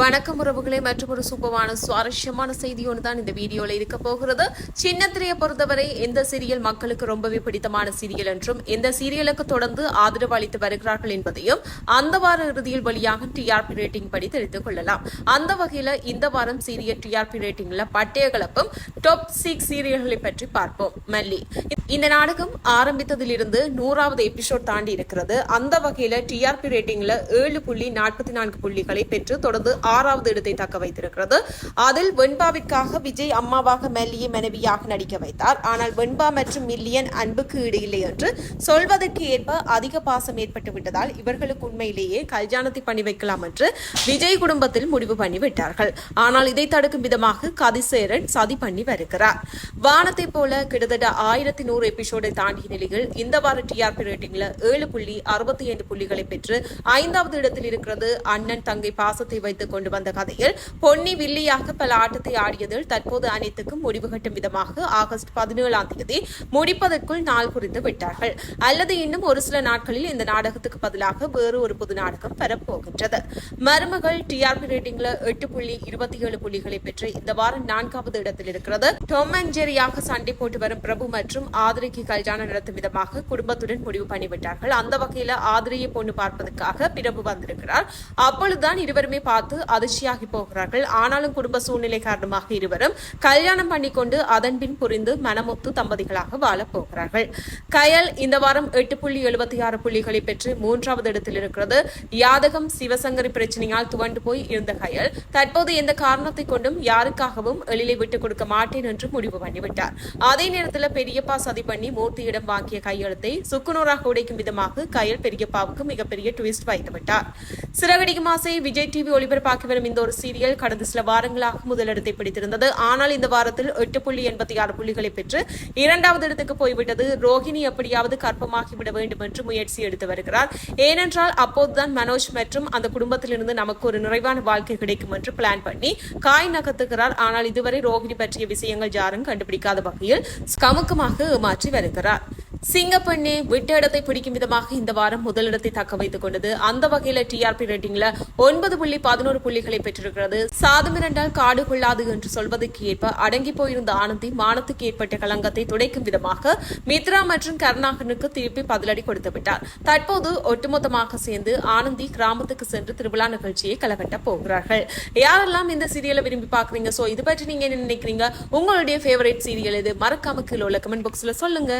வணக்கம் உறவுகளே மற்றும் ஒரு சூப்பமான சுவாரஸ்யமான செய்தி ஒன்று தான் இந்த வீடியோல இருக்க போகிறது. சின்னத்திரையை பொறுத்தவரை எந்த சீரியல் மக்களுக்கு ரொம்பவே பிடித்தமான சீரியல் என்றும் எந்த சீரியலுக்கு தொடர்ந்து ஆதரவு அளித்து வருகிறார்கள் என்பதையும் அந்த வார இறுதியில் வழியாக டிஆர்பி ரேட்டிங் படி தெரிந்து கொள்ளலாம். அந்த வகையில இந்த வாரம் சீரியல் டிஆர்பி ரேட்டிங்ல பட்டய கலப்பும் டாப் சிக்ஸ் சீரியல்களை பற்றி பார்ப்போம். மல்லி. இந்த நாடகம் ஆரம்பித்ததிலிருந்து நூறாவது எபிசோட் தாண்டி இருக்கிறது. அந்த வகையில டிஆர்பி ரேட்டிங்ல ஏழு புள்ளி நாற்பத்தி நான்கு புள்ளிகளை பெற்று தொடர்ந்து ஆறாவது இடத்தை தக்க வைத்திருக்கிறது. அதில் வெண்பாவிற்காக விஜய் அம்மாவாக மெல்லியை மனைவியாக நடிக்க வைத்தார். ஆனால் வெண்பா மற்றும் மில்லியன் அன்புக்கு ஈடு இல்லை என்று சொல்வதற்கு ஏற்ப அதிக பாசம் ஏற்பட்டு விட்டதால் இவர்களுக்கு உண்மையிலேயே கல்யாணத்தை பண்ணி வைக்கலாம் என்று விஜய் குடும்பத்தில் முடிவு பண்ணிவிட்டார்கள் ஆனால் இதை தடுக்கும் விதமாக கதிசேரன் சதி பண்ணி வருகிறார். வானத்தை போல கிட்டத்தட்ட ஆயிரத்தி நூறு எபிசோடை தாண்டிய நிலையில் இந்த வார டிஆர்பி ரேட்டிங்ல ஏழு புள்ளி அறுபத்தி ஐந்து புள்ளிகளை பெற்று ஐந்தாவது இடத்தில் இருக்கிறது அண்ணன் தங்கை பாசத்தை வைத்துக் கொண்டு வந்த கதையில் பொன்னி வில்லியாக பல ஆட்டத்தை ஆடியதில் தற்போது அனைத்துக்கும் முடிவு கட்டும் விதமாக ஆகஸ்ட் பதினேழாம் தேதி முடிப்பதற்குள் நாள் குறித்து விட்டார்கள். அல்லது இன்னும் ஒரு சில நாட்களில் இந்த நாடகத்துக்கு பதிலாக வேறு ஒரு புது நாடகம் பெறப்போகின்றது மருமகள் டிஆர்பி ரேட்டிங்ல எட்டு புள்ளி இருபத்தி ஏழு புள்ளிகளை பெற்று இந்த வாரம் நான்காவது இடத்தில் இருக்கிறது. டொம் அண்ட் ஜெரியாக சண்டை போட்டு வரும் பிரபு மற்றும் ஆதிரிக்கு கல்யாணம் நடத்தும் விதமாக குடும்பத்துடன் முடிவு பண்ணிவிட்டார்கள். அந்த வகையில ஆதிரியை பொண்ணு பார்ப்பதற்காக பிரபு வந்திருக்கிறார். அப்பொழுதுதான் இருவருமே பார்த்து அதிர்ச்சியாகி போகிறார்கள். ஆனாலும் குடும்ப சூழ்நிலை காரணமாக இருவரும் கல்யாணம் பண்ணிக்கொண்டு அதன் பின் புரிந்து மனமொத்து தம்பதிகளாக வாழப் போகிறார்கள். கயல் இந்த வாரம் எட்டு புள்ளி எழுபத்தி ஆறு புள்ளிகளை பெற்று மூன்றாவது இடத்தில் இருக்கிறது. யாதகம் சிவசங்கரி பிரச்சனையால் துவண்டு போய் இருந்த கயல் தற்போது எந்த காரணத்தை கொண்டும் யாருக்காகவும் எழிலை விட்டுக் கொடுக்க மாட்டேன் என்று முடிவு பண்ணிவிட்டார். அதே நேரத்தில் பெரியப்பா சதி பண்ணி மூர்த்தியிடம் வாங்கிய கையெழுத்தை சுக்குநூறாக உடைக்கும் விதமாக கயல் பெரியப்பாவுக்கு மிகப்பெரிய ட்விஸ்ட் வைத்துவிட்டார். சிறகடிக்கும் மாசை விஜய் டிவி ஒளிபரப்பாக்கி வரும் இந்த ஒரு சீரியல் கடந்த சில வாரங்களாக முதலிடத்தை பிடித்திருந்தது. ஆனால் இந்த வாரத்தில் எட்டு புள்ளி எண்பத்தி ஆறு புள்ளிகளை பெற்று இரண்டாவது இடத்துக்கு போய்விட்டது. ரோஹிணி எப்படியாவது கற்பமாகி விட வேண்டும் என்று முயற்சி எடுத்து வருகிறார். ஏனென்றால் அப்போதுதான் மனோஜ் மற்றும் அந்த குடும்பத்திலிருந்து நமக்கு ஒரு நிறைவான வாழ்க்கை கிடைக்கும் என்று பிளான் பண்ணி காய் நகர்த்துகிறார். ஆனால் இதுவரை ரோஹிணி பற்றிய விஷயங்கள் யாரும் கண்டுபிடிக்காத வகையில் கமுக்கமாக ஏமாற்றி வருகிறார். சிங்கப்பெண்ணே விட்ட இடத்தை பிடிக்கும் விதமாக இந்த வாரம் முதலிடத்தை தக்க வைத்துக் கொண்டது. அந்த வகையில டிஆர்பி ரேட்டிங்ல ஒன்பது புள்ளி பதினோரு புள்ளிகளை பெற்றிருக்கிறது. சாதுமிரண்டால் காடு கொள்ளாது என்று சொல்வதற்கு ஏற்ப அடங்கி போயிருந்த ஆனந்தி மானத்துக்கு ஏற்பட்ட களங்கத்தை துடைக்கும் விதமாக மித்ரா மற்றும் கருணாகனுக்கு திருப்பி பதிலடி கொடுத்து விட்டார். தற்போது ஒட்டுமொத்தமாக சேர்ந்து ஆனந்தி கிராமத்துக்கு சென்று திருவிழா நிகழ்ச்சியை கலகட்ட போகிறார்கள். யாரெல்லாம் இந்த சீரியலை விரும்பி பாக்குறீங்க சோ இது பற்றி நீங்க என்ன நினைக்கிறீங்க? உங்களுடைய ஃபேவரட் சீரியல் இது மறக்காம கீழே உள்ள கமெண்ட் பாக்ஸ்ல சொல்லுங்க.